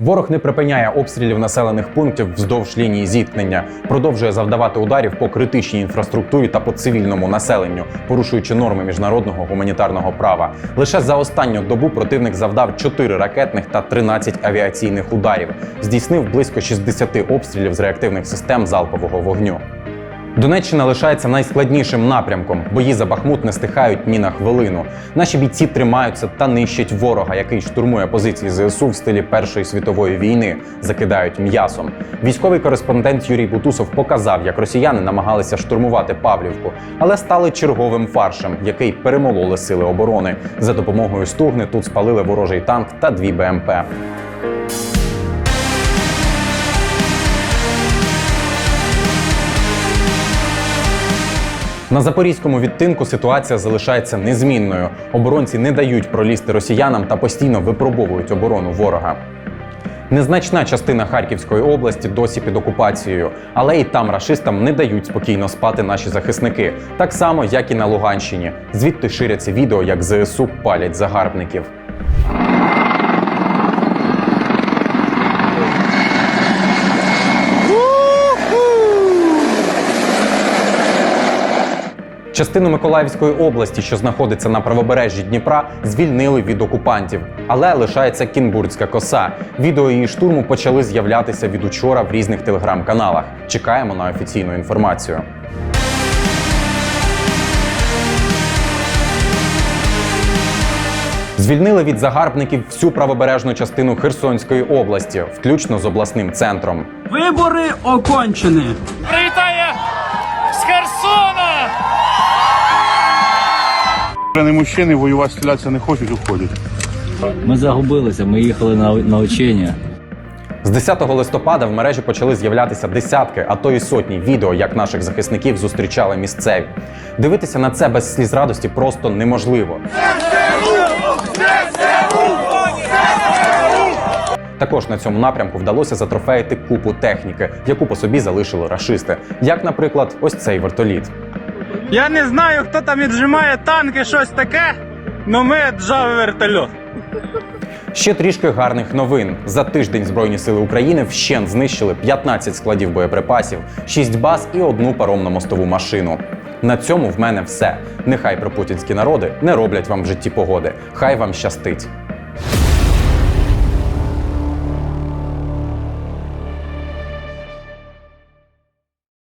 Ворог не припиняє обстрілів населених пунктів вздовж лінії зіткнення, продовжує завдавати ударів по критичній інфраструктурі та по цивільному населенню, порушуючи норми міжнародного гуманітарного права. Лише за останню добу противник завдав 4 ракетних та 13 авіаційних ударів, здійснив близько 60 обстрілів з реактивних систем залпового вогню. Донеччина лишається найскладнішим напрямком. Бої за Бахмут не стихають ні на хвилину. Наші бійці тримаються та нищать ворога, який штурмує позиції ЗСУ в стилі Першої світової війни, закидають м'ясом. Військовий кореспондент Юрій Бутусов показав, як росіяни намагалися штурмувати Павлівку, але стали черговим фаршем, який перемололи сили оборони. За допомогою стугни тут спалили ворожий танк та дві БМП. На запорізькому відтинку ситуація залишається незмінною. Оборонці не дають пролізти росіянам та постійно випробовують оборону ворога. Незначна частина Харківської області досі під окупацією, але і там рашистам не дають спокійно спати наші захисники, так само як і на Луганщині. Звідти ширяться відео, як ЗСУ палять загарбників. Частину Миколаївської області, що знаходиться на правобережжі Дніпра, звільнили від окупантів, але лишається Кінбурзька коса. Відео її штурму почали з'являтися від учора в різних телеграм-каналах. Чекаємо на офіційну інформацію. Звільнили від загарбників всю правобережну частину Херсонської області, включно з обласним центром. Вибори окончені. Не мужчини воювати стрілятися не хочуть, уходять. Ми загубилися, ми їхали на, на учення. З 10 листопада в мережі почали з'являтися десятки, а то й сотні відео, як наших захисників зустрічали місцеві. Дивитися на це без сліз радості просто неможливо. Також на цьому напрямку вдалося затрофеїти купу техніки, яку по собі залишили рашисти, як, наприклад, ось цей вертоліт. Я не знаю, хто там віджимає танки, щось таке, но ми джав вертольот. Ще трішки гарних новин. За тиждень Збройні сили України вщент знищили 15 складів боєприпасів, 6 баз і одну паромно-мостову машину. На цьому в мене все. Нехай пропутінські народи не роблять вам в житті погоди. Хай вам щастить.